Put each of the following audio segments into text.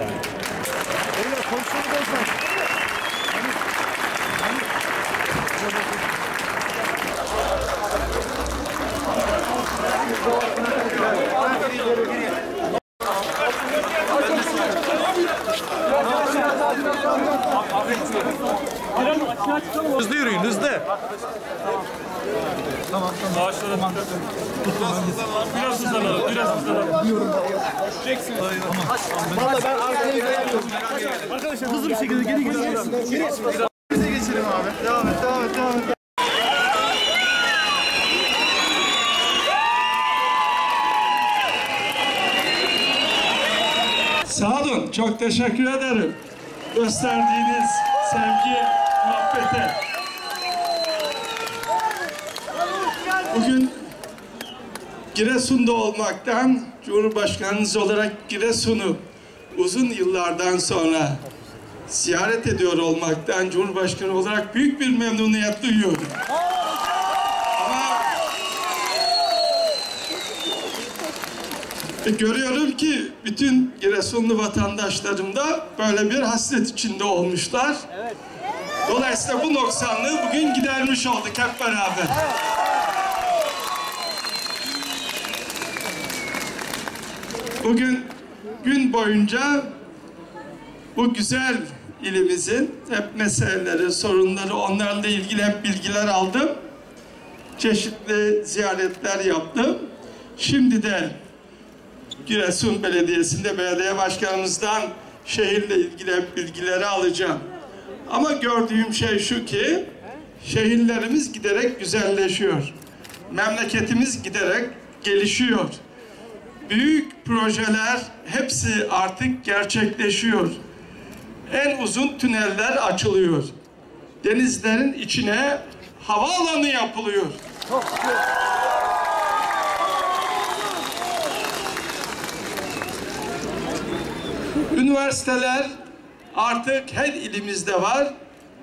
yani. Beyler pozisyonu bozmayın. Hızlı yürüyün hızlı. Biraz hızlanalım, biraz hızlanalım. Valla ben arkaya göremiyorum. Arkadaşlar hızlı bir şekilde geri gidiyoruz. Geri. Bize geçelim abi. Devam et, devam et, devam et. Sağ olun, çok teşekkür ederim. Gösterdiğiniz sevgi, muhabbete. Bugün Giresun'da olmaktan, Cumhurbaşkanınız olarak Giresun'u uzun yıllardan sonra ziyaret ediyor olmaktan Cumhurbaşkanı olarak büyük bir memnuniyet duyuyorum. Ama E, görüyorum ki bütün Giresunlu vatandaşlarım da böyle bir hasret içinde olmuşlar. Dolayısıyla bu noksanlığı bugün gidermiş olduk hep beraber. Bugün gün boyunca bu güzel ilimizin hep meseleleri, sorunları, onlarla ilgili hep bilgiler aldım. Çeşitli ziyaretler yaptım. Şimdi de Giresun Belediyesi'nde belediye başkanımızdan şehirle ilgili hep bilgileri alacağım. Ama gördüğüm şey şu ki şehirlerimiz giderek güzelleşiyor. Memleketimiz giderek gelişiyor. Büyük projeler hepsi artık gerçekleşiyor. En uzun tüneller açılıyor. Denizlerin içine havaalanı yapılıyor. Üniversiteler artık her ilimizde var,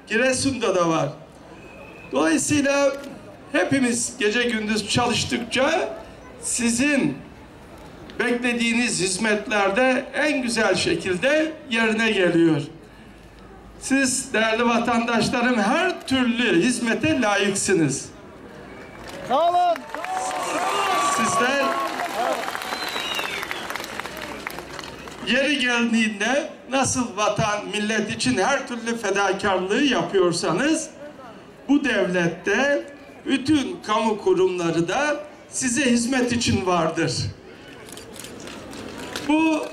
Giresun'da da var. Dolayısıyla hepimiz gece gündüz çalıştıkça sizin beklediğiniz hizmetlerde en güzel şekilde yerine geliyor. Siz değerli vatandaşlarım her türlü hizmete layıksınız. Sağ olun. Sizler yeri geldiğinde nasıl vatan, millet için her türlü fedakarlığı yapıyorsanız bu devlette bütün kamu kurumları da size hizmet için vardır. Bu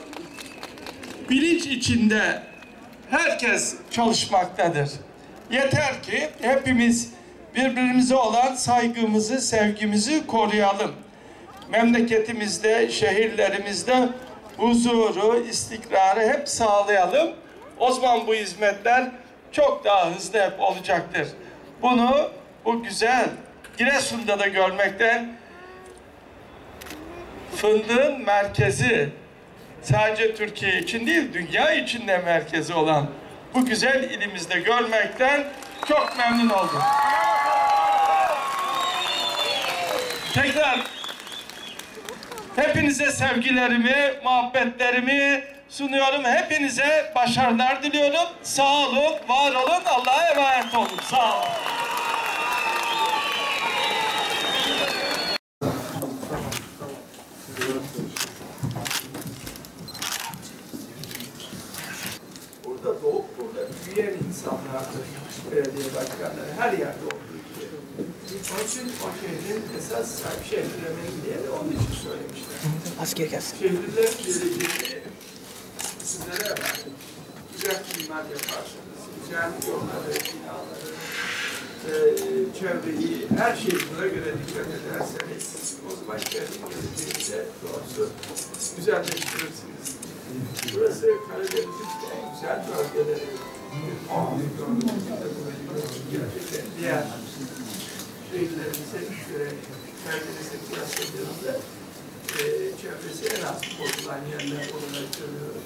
bilinç içinde herkes çalışmaktadır. Yeter ki hepimiz birbirimize olan saygımızı, sevgimizi koruyalım. Memleketimizde, şehirlerimizde huzuru, istikrarı hep sağlayalım. O zaman bu hizmetler çok daha hızlı hep olacaktır. Bunu bu güzel Giresun'da da görmekten fındığın merkezi sadece Türkiye için değil dünya için de merkezi olan bu güzel ilimizde görmekten çok memnun oldum. Tekrar hepinize sevgilerimi, muhabbetlerimi sunuyorum. Hepinize başarılar diliyorum. Sağ olun, var olun, Allah'a emanet olun. Sağ olun. burada doğup burada büyüyen insanlardır belediye başkanları her yerde gibi. Onun için o şehrin esas sahibi şehirlerin diye onun için söylemişler. Asker gelsin. Şehirler geleceğini sizlere emanet. Güzel mimar yaparsanız, güzel yolları, binaları, e, çevreyi, her şeyi buna göre dikkat ederseniz o zaman şehrin geleceğini de doğrusu güzelleştirirsiniz. Burası Karadeniz'in en güzel bölgeleri. Gerçekten diğer şehirlerimize göre Karadeniz'e kıyasladığımda e, çevresi en az bozulan yerler olarak görüyorum.